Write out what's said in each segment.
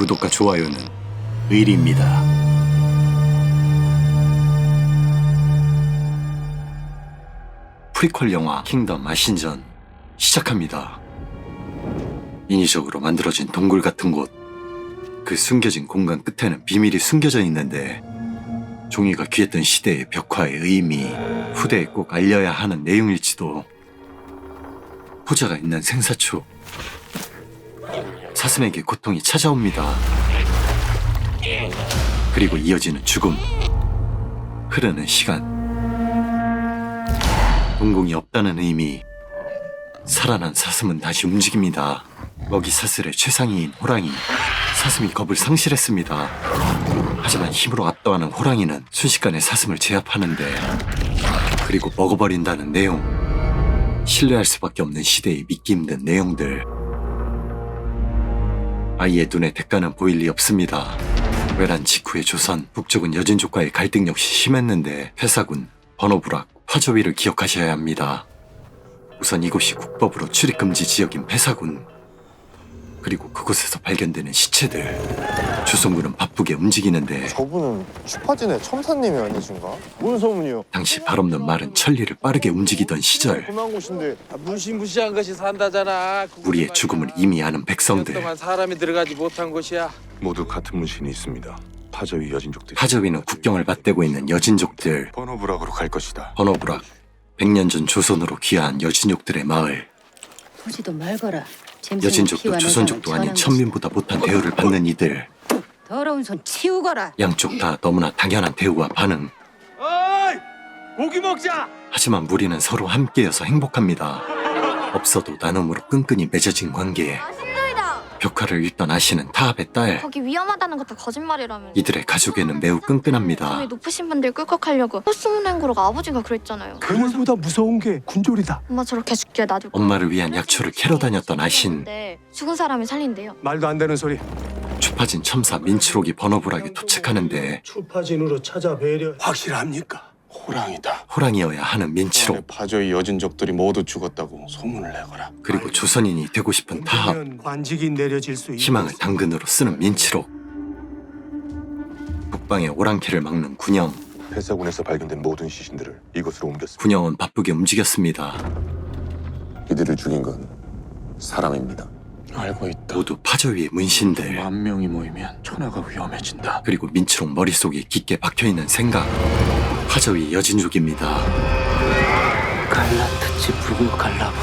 구독과 좋아요는 의리입니다. 프리퀄 영화 킹덤 마신전 시작합니다. 인위적으로 만들어진 동굴 같은 곳. 그 숨겨진 공간 끝에는 비밀이 숨겨져 있는데 종이가 귀했던 시대의 벽화의 의미, 후대에 꼭 알려야 하는 내용일지도 호자가 있는 생사초. 사슴에게 고통이 찾아옵니다. 그리고 이어지는 죽음. 흐르는 시간. 동공이 없다는 의미. 살아난 사슴은 다시 움직입니다. 먹이 사슬의 최상위인 호랑이. 사슴이 겁을 상실했습니다. 하지만 힘으로 압도하는 호랑이는 순식간에 사슴을 제압하는데 그리고 먹어버린다는 내용. 신뢰할 수밖에 없는 시대의 믿기 힘든 내용들. 아이의 눈에 대가는 보일 리 없습니다. 외란 직후의 조선, 북쪽은 여진족과의 갈등 역시 심했는데 회사군, 번호부락, 화조위를 기억하셔야 합니다. 우선 이곳이 국법으로 출입금지 지역인 폐사군. 그리고 그곳에서 발견되는 시체들. 조선군은 바쁘게 움직이는데 저분은 슈퍼진의 첨사님이 아니신가? 뭔 소문이요? 당시 발 없는 말은 천리를 빠르게 움직이던 시절 험한 곳인데 아, 무시무시한 것이 산다잖아. 우리의 죽음을 이미 아는 백성들 동안 사람이 들어가지 못한 곳이야. 모두 같은 문신이 있습니다. 파저위 여진족들이 하저위는 국경을 맞대고 있는 여진족들 번호부락으로 갈 것이다. 번호부락 100년 전 조선으로 귀화한 여진족들의 마을 보지도 말거라. 여진족도 조선족도 아닌 천민보다 못한 대우를 받는 이들 더러운 손 치우거라. 양쪽 다 너무나 당연한 대우와 반응 어이, 고기 먹자. 하지만 우리는 서로 함께여서 행복합니다 없어도 나눔으로 끈끈이 맺어진 관계 힘들다. 벽화를 읽던 아씨는 타합의 딸 거기 위험하다는 것도 거짓말이라면. 이들의 가족에는 매우 끈끈합니다 저희 높으신 분들 꿀꺽하려고 헛소문행구로가 아버지가 그랬잖아요. 괴물보다 무서운 게 군졸이다. 엄마 저렇게 죽게 놔둘 거. 엄마를 위한 약초를 캐러 다녔던 아신 데 죽은 사람을 살린대요. 말도 안 되는 소리. 추파진 첨사 민치록이 번호불하게 도착하는데 추파진으로 찾아뵈려 확실합니까? 호랑이다. 호랑이여야 하는 민치록 파저위 여진족들이 모두 죽었다고 소문을 내거라. 그리고 조선인이 되고 싶은 타합 관직이 내려질 수 있. 희망을 당근으로 쓰는 민치록 북방의 오랑캐를 막는 군영 폐사군에서 발견된 모든 시신들을 이곳으로 옮겼습니다. 군영은 바쁘게 움직였습니다 이들을 죽인 건 사람입니다. 알고 있다. 모두 파저 위의 문신들 만 명이 모이면 천하가 위험해진다. 그리고 민치록 머릿속에 깊게 박혀있는 생각 파저 위 여진족입니다. 갈라타치 불구 갈라보.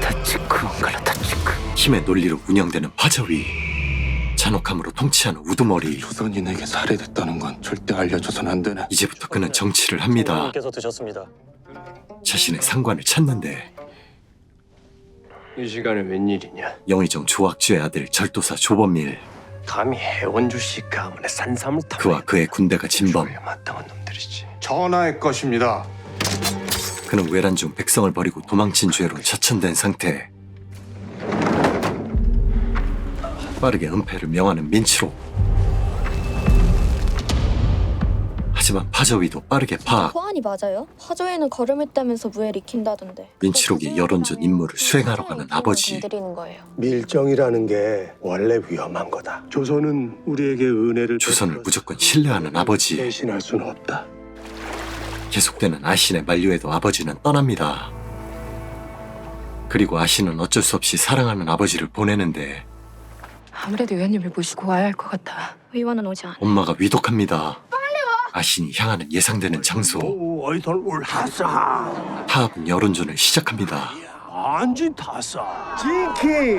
타치크 갈라타치크. 힘의 논리로 운영되는 파저 위. 잔혹함으로 통치하는 우두머리. 조선인에게 살해됐다는 건 절대 알려줘선 안 되네. 이제부터 그는 정치를 합니다. 께서 드셨습니다. 자신의 상관을 찾는데 이 시간에 웬일이냐? 영의정 조학주의 아들 절도사 조범일 감히 해원주씨 가문의 산삼을 타 그와 그의 군대가 진범 마땅한 놈들이지. 전하의 것입니다. 그는 외란 중 백성을 버리고 도망친 죄로 처천된 상태 빠르게 은폐를 명하는 민치로 하지만 파저위도 빠르게 파악 호환이 맞아요? 화조에는 걸음했다면서 무예를 익힌다던데. 민치록이 여론전 임무를 수행하러 가는 아버지 드리는 거예요. 밀정이라는 게 원래 위험한 거다. 조선은 우리에게 은혜를 조선을 베풀어 무조건 신뢰하는 아버지 대신할 수는 없다. 계속되는 아신의 만류에도 아버지는 떠납니다. 그리고 아신은 어쩔 수 없이 사랑하는 아버지를 보내는데 아무래도 의원님을 모시고 와야 할 것 같아. 의원은 오지 않아. 엄마가 위독합니다. 아신이 향하는 예상되는 장소 어이돌 울 하사. 타합은 여론전을 시작합니다. 안진 타사. 진키.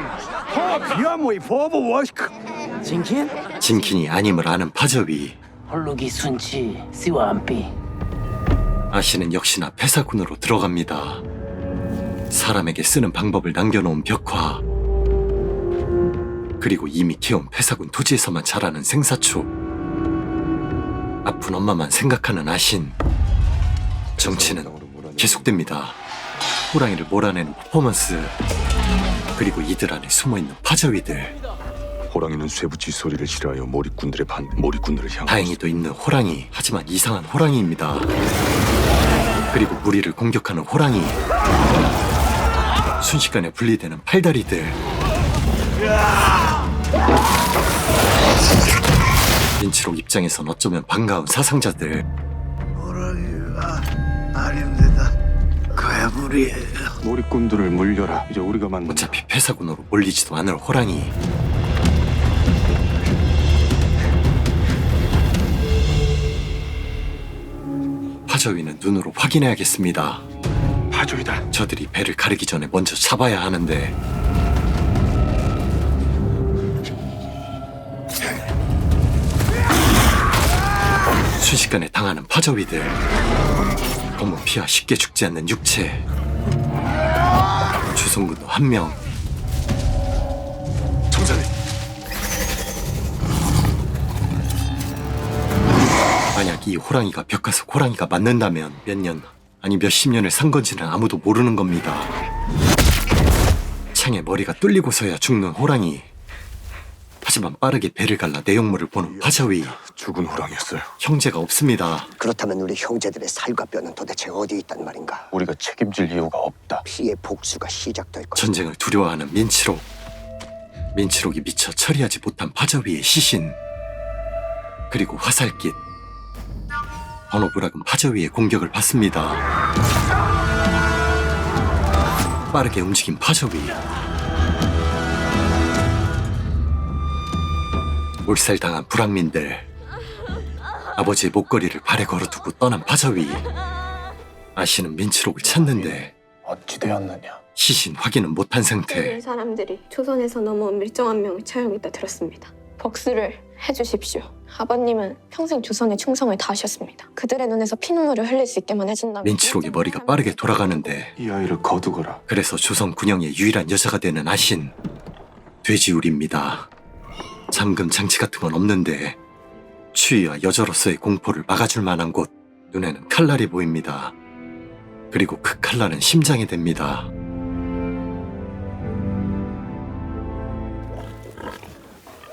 허비아모이 포브 워시크. 진킨? 진킨이 아님을 아는 파저위 홀로기 순치 시와 안비. 아신은 역시나 폐사군으로 들어갑니다. 사람에게 쓰는 방법을 남겨놓은 벽화 그리고 이미 키운 폐사군 토지에서만 자라는 생사초 아픈 엄마만 생각하는 아신 정치는 계속됩니다. 호랑이를 몰아내는 퍼포먼스 그리고 이들 안에 숨어있는 파저위들 호랑이는 쇠붙이 소리를 싫어하여 몰입꾼들의 반 몰입꾼들을 향하고 다행히도 있는 호랑이 하지만 이상한 호랑이입니다. 그리고 무리를 공격하는 호랑이 순식간에 분리되는 팔다리들 민치록 입장에선 어쩌면 반가운 사상자들. 몰입꾼들을 물려라. 이제 우리가 만든 어차피 폐사군으로 몰리지도 않을 호랑이. 파저위는 눈으로 확인해야겠습니다. 파조이다. 저들이 배를 가르기 전에 먼저 잡아야 하는데 순식간에 당하는 파저위들 검은 피와 쉽게 죽지 않는 육체 주성군도 한명 정자네. 만약 이 호랑이가 벽가서 호랑이가 맞는다면 몇 년, 아니 몇 십 년을 산 건지는 아무도 모르는 겁니다. 창에 머리가 뚫리고서야 죽는 호랑이. 하지만 빠르게 배를 갈라 내용물을 보는 파자위. 죽은 호랑이였어요. 형제가 없습니다. 그렇다면 우리 형제들의 살과 뼈는 도대체 어디 있단 말인가? 우리가 책임질 이유가 없다. 피의 복수가 시작될 것. 전쟁을 두려워하는 민치록. 민치록이 미처 처리하지 못한 파자위의 시신. 그리고 화살깃. 번호부락은 파자위의 공격을 받습니다. 빠르게 움직인 파자위. 몰살 당한 불황민들. 아버지의 목걸이를 발에 걸어두고 떠난 파자위. 아씨는 민치록을 찾는데 어찌 되었느냐? 시신 확인은 못한 상태. 사람들이 조선에서 넘어온 밀정한 명을 차용했다 들었습니다. 복수를 해주십시오. 아버님은 평생 조선에 충성을 다하셨습니다. 그들의 눈에서 피눈물을 흘릴 수 있게만 해준다면 민치록의 머리가 빠르게 돌아가는데 이 아이를 거두거라. 그래서 조선 군영의 유일한 여자가 되는 아신 돼지우리입니다. 잠금 장치 같은 건 없는데 추위와 여자로서의 공포를 막아줄 만한 곳 눈에는 칼날이 보입니다. 그리고 그 칼날은 심장에 댑니다.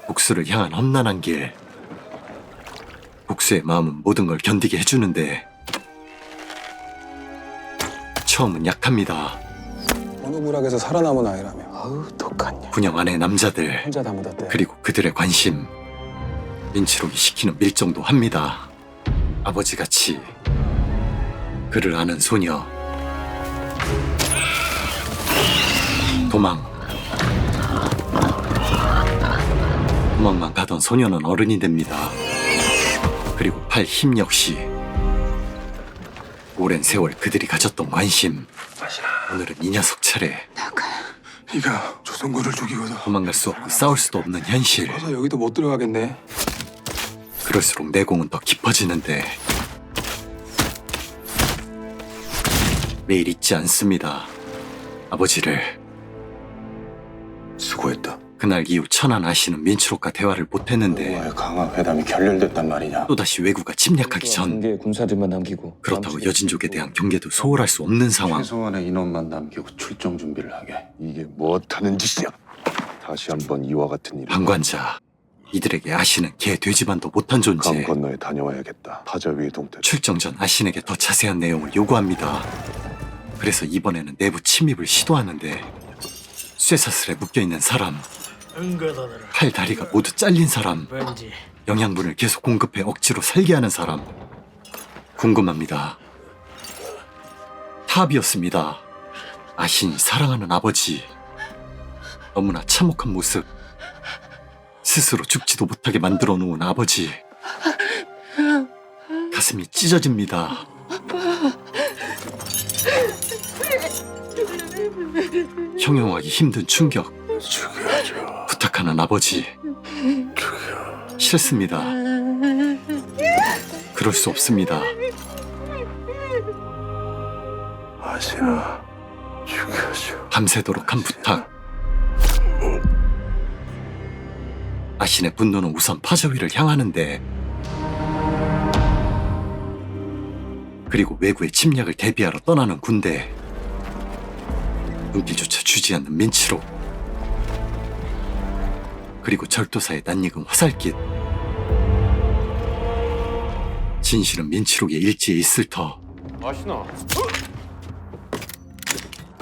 복수를 향한 험난한 길. 복수의 마음은 모든 걸 견디게 해주는데 처음은 약합니다. 어느 부락에서 살아남은 아이라며. 아우 독한 년. 군영 안의 남자들 혼자 다 묻었대. 그리고 그들의 관심 민치록이 시키는 밀정도 합니다. 아버지같이 그를 아는 소녀 도망 도망만 가던 소녀는 어른이 됩니다. 그리고 팔 힘 역시 오랜 세월 그들이 가졌던 관심 오늘은 이 녀석 차례 네가 조선군을 죽이거든. 도망갈 수 없고 싸울 수도 없는 현실 그래서 여기도 못 들어가겠네. 그럴수록 내공은 더 깊어지는데 매일 잊지 않습니다. 아버지를 수고했다. 그날 이후 천안 아 씨는 민치록과 대화를 못했는데 우와의 강화 회담이 결렬됐단 말이냐. 또다시 왜구가 침략하기 전게 군사들만 남기고. 그렇다고 여진족에 대한 경계도 소홀할 수 없는 상황 최소한의 인원만 남기고 출정 준비를 하게. 이게 무엇하는 짓이야? 다시 한번 이와 같은 일. 방관자 이들에게 아씨는 개 돼지반도 못한 강 존재 건너에 다녀와야겠다. 파자위의 동태. 출정 전 아신에게 더 자세한 내용을 요구합니다. 그래서 이번에는 내부 침입을 시도하는데 쇠사슬에 묶여있는 사람 팔 다리가 모두 잘린 사람 영양분을 계속 공급해 억지로 살게 하는 사람 궁금합니다. 탑이었습니다. 아신이 사랑하는 아버지 너무나 참혹한 모습 스스로 죽지도 못하게 만들어 놓은 아버지 가슴이 찢어집니다. 형용하기 힘든 충격. 부탁하는 아버지. 싫습니다. 그럴 수 없습니다. 아시나 죽여줘. 밤새도록 한 부탁. 아신의 분노는 우선 파저위를 향하는데 그리고 외구의 침략을 대비하러 떠나는 군대 눈길조차 주지 않는 민치로 그리고 절도사의 낯익은 화살깃 진실은 민치록의 일지에 있을 터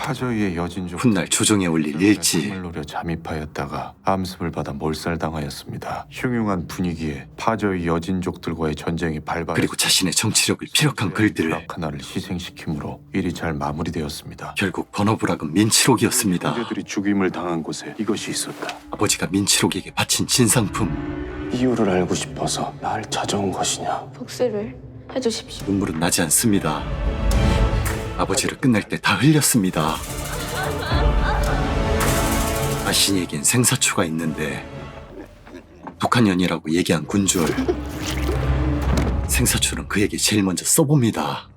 파저이의 여진족 훗날 조정에 올릴 일지 을 노려 잠입하였다가 암습을 받아 몰살당하였습니다. 흉흉한 분위기에 파저이 여진족들과의 전쟁이 발발. 그리고 자신의 정치력을 피력한 글들 하나를 희생시킴으로 일이 잘 마무리되었습니다. 결국 번호부락은 민치록이었습니다. 형제들이 죽임을 당한 곳에 이것이 있었다. 아버지가 민치록에게 바친 진상품 이유를 알고 싶어서 날 찾아온 것이냐? 복수를 해주십시오. 눈물은 나지 않습니다. 아버지를 끝낼 때 다 흘렸습니다. 아신이에겐 생사초가 있는데 독한년이라고 얘기한 군주얼 생사초는 그에게 제일 먼저 써봅니다.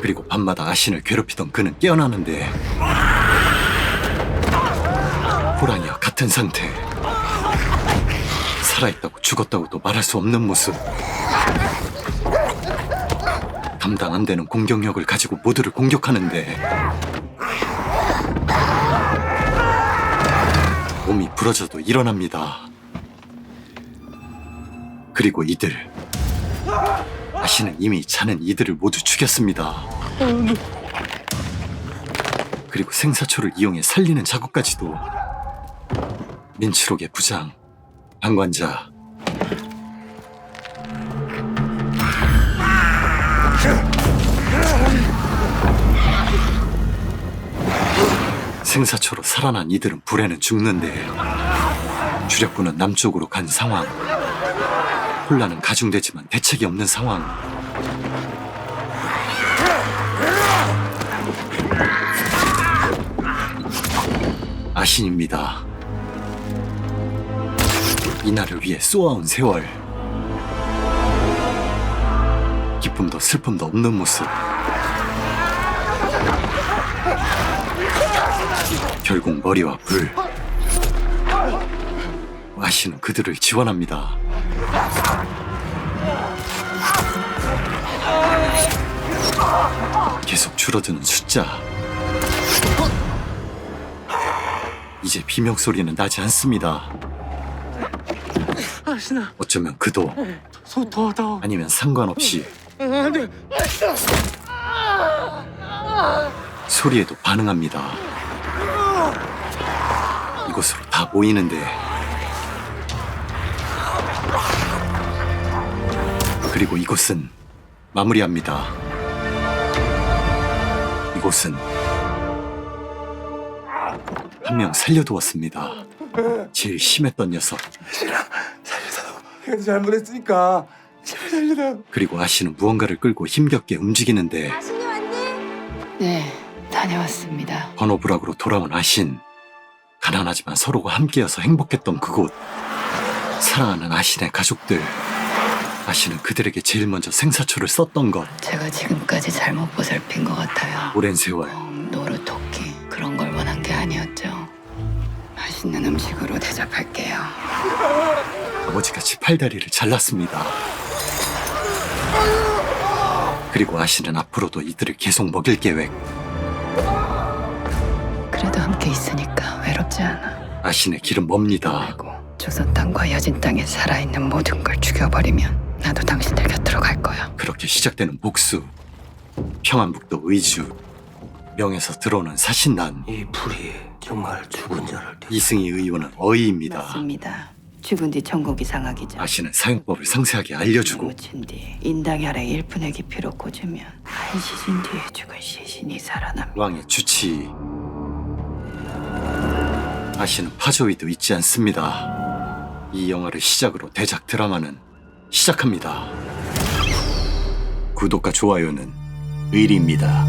그리고 밤마다 아신을 괴롭히던 그는 깨어나는데 호랑이와 같은 상태 살아있다고 죽었다고도 말할 수 없는 모습 감당 안 되는 공격력을 가지고 모두를 공격하는데 몸이 부러져도 일어납니다. 그리고 이들 아시는 이미 자는 이들을 모두 죽였습니다. 그리고 생사초를 이용해 살리는 작업까지도 민치록의 부장 방관자 생사초로 살아난 이들은 불에는 죽는데 주력군은 남쪽으로 간 상황. 혼란은 가중되지만 대책이 없는 상황. 아신입니다. 이 날을 위해 쏘아온 세월. 기쁨도 슬픔도 없는 모습 결국 머리와 불 아시는 그들을 지원합니다. 계속 줄어드는 숫자. 이제 비명 소리는 나지 않습니다. 어쩌면 그도 아니면 상관없이 소리에도 반응합니다 이곳으로 다 모이는데 그리고 이곳은 마무리합니다. 이곳은 한 명 살려두었습니다. 제일 심했던 녀석. 잘못했으니까 그리고 아씨는 무언가를 끌고 힘겹게 움직이는데 네, 다녀왔습니다. 번호부락으로 돌아온 아신. 가난하지만 서로가 함께여서 행복했던 그곳. 사랑하는 아신의 가족들. 아신은 그들에게 제일 먼저 생사초를 썼던 것. 제가 지금까지 잘못 보살핀 것 같아요. 오랜 세월 어, 노루 토끼 그런 걸 원한 게 아니었죠. 맛있는 음식으로 대접할게요. 아버지가 지 팔다리를 잘랐습니다. 그리고 아신은 앞으로도 이들을 계속 먹일 계획. 그래도 함께 있으니까 외롭지 않아. 아신의 길은 멉니다. 그리고 조선 땅과 여진 땅에 살아있는 모든 걸 죽여버리면 나도 당신들 곁으로 갈 거야. 그렇게 시작되는 복수. 평안북도 의주. 명에서 들어오는 사신단. 이 불이 정말 죽은 자를 이승희 의원은 어이입니다. 맞습니다. 죽은 뒤 천국이 상하기죠. 아신은 사용법을 상세하게 알려주고 묻힌 뒤 인당 아래 1분의 깊이로 꽂으면 한 시즌 뒤에 죽은 시신이 살아납니다. 왕의 주치. 아신은 파조위도 잊지 않습니다. 이 영화를 시작으로 대작 드라마는 시작합니다. 구독과 좋아요는 의리입니다.